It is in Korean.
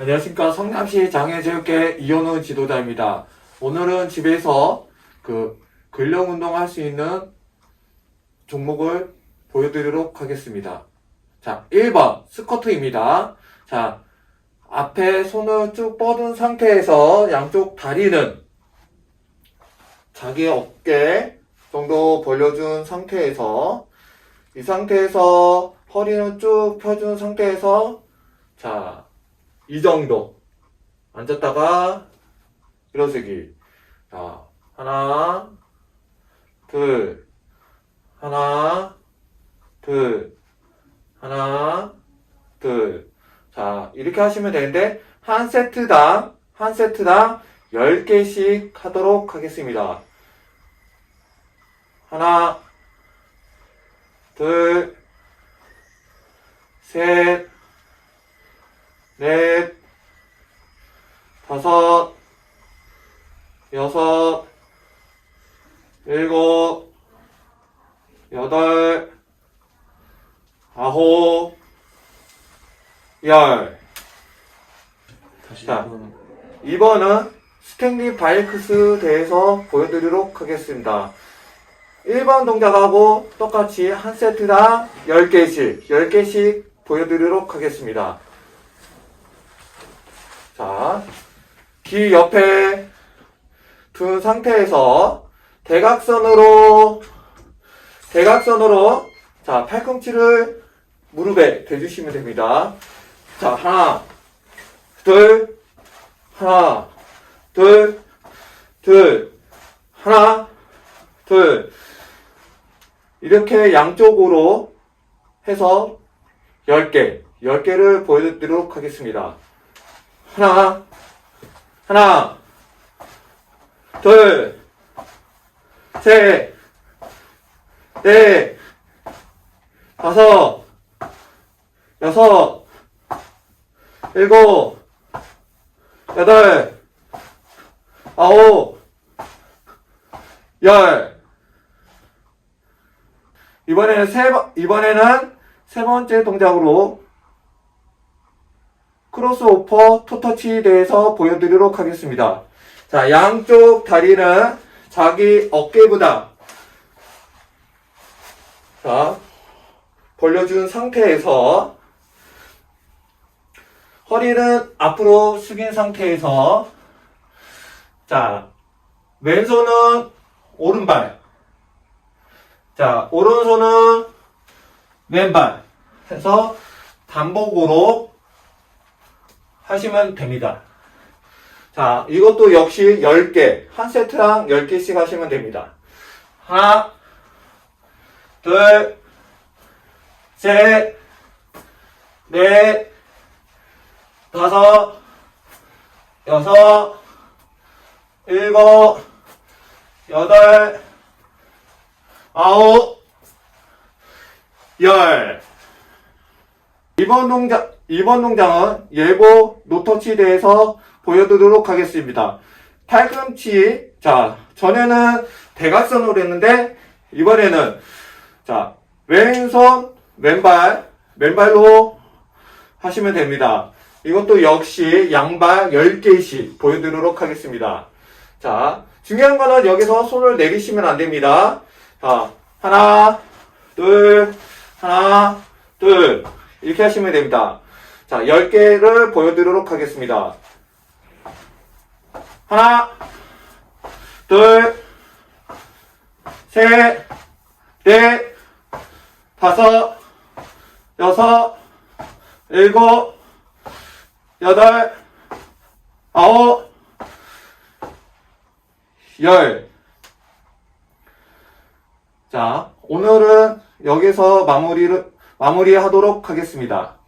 안녕하십니까 성남시 장애체육회 이현우 지도자입니다. 오늘은 집에서 그 근력 운동 할 수 있는 종목을 보여드리도록 하겠습니다. 자, 1번 스쿼트입니다. 자, 앞에 손을 쭉 뻗은 상태에서 양쪽 다리는 자기 어깨 정도 벌려준 상태에서 이 상태에서 허리는 쭉 펴준 상태에서 자, 이 정도. 앉았다가 일어서기 자 하나 둘 하나 둘 하나 둘 자 이렇게 하시면 되는데 한 세트당 한 세트당 10개씩 하도록 하겠습니다. 하나 둘 셋 넷, 다섯, 여섯, 일곱, 여덟, 아홉, 열. 다시 자. 한번 2번은 스탠리 바이크스 대해서 보여드리도록 하겠습니다. 1번 동작하고 똑같이 한 세트당 10개씩, 10개씩 보여드리도록 하겠습니다. 자, 귀 옆에 둔 상태에서 대각선으로, 대각선으로, 자, 팔꿈치를 무릎에 대주시면 됩니다. 자, 하나, 둘, 하나, 둘, 둘, 하나, 둘. 이렇게 양쪽으로 해서 10개, 10개를 보여드리도록 하겠습니다. 하나, 하나, 둘, 셋, 넷, 다섯, 여섯, 일곱, 여덟, 아홉, 열. 이번에는 세 번, 이번에는 세 번째 동작으로 크로스오퍼 토터치에 대해서 보여드리도록 하겠습니다. 자, 양쪽 다리는 자기 어깨보다 자, 벌려준 상태에서 허리는 앞으로 숙인 상태에서. 자, 왼손은 오른발. 자, 오른손은 왼발. 해서 반복으로 하시면 됩니다. 자, 이것도 역시 10개, 한 세트당 10개씩 하시면 됩니다. 하나, 둘, 셋, 넷, 다섯, 여섯, 일곱, 여덟, 아홉, 열. 이번 동작, 이번 동작은 예고 노터치에 대해서 보여드리도록 하겠습니다. 팔꿈치, 자, 전에는 대각선으로 했는데, 이번에는, 자, 왼손, 왼발, 왼발로 하시면 됩니다. 이것도 역시 양발 10개씩 보여드리도록 하겠습니다. 자, 중요한 거는 여기서 손을 내리시면 안 됩니다. 자, 하나, 둘, 하나, 둘. 이렇게 하시면 됩니다. 자, 10개를 보여드리도록 하겠습니다. 하나, 둘, 셋, 넷, 다섯, 여섯, 일곱, 여덟, 아홉, 열. 자, 오늘은 여기서 마무리를, 마무리하도록 하겠습니다.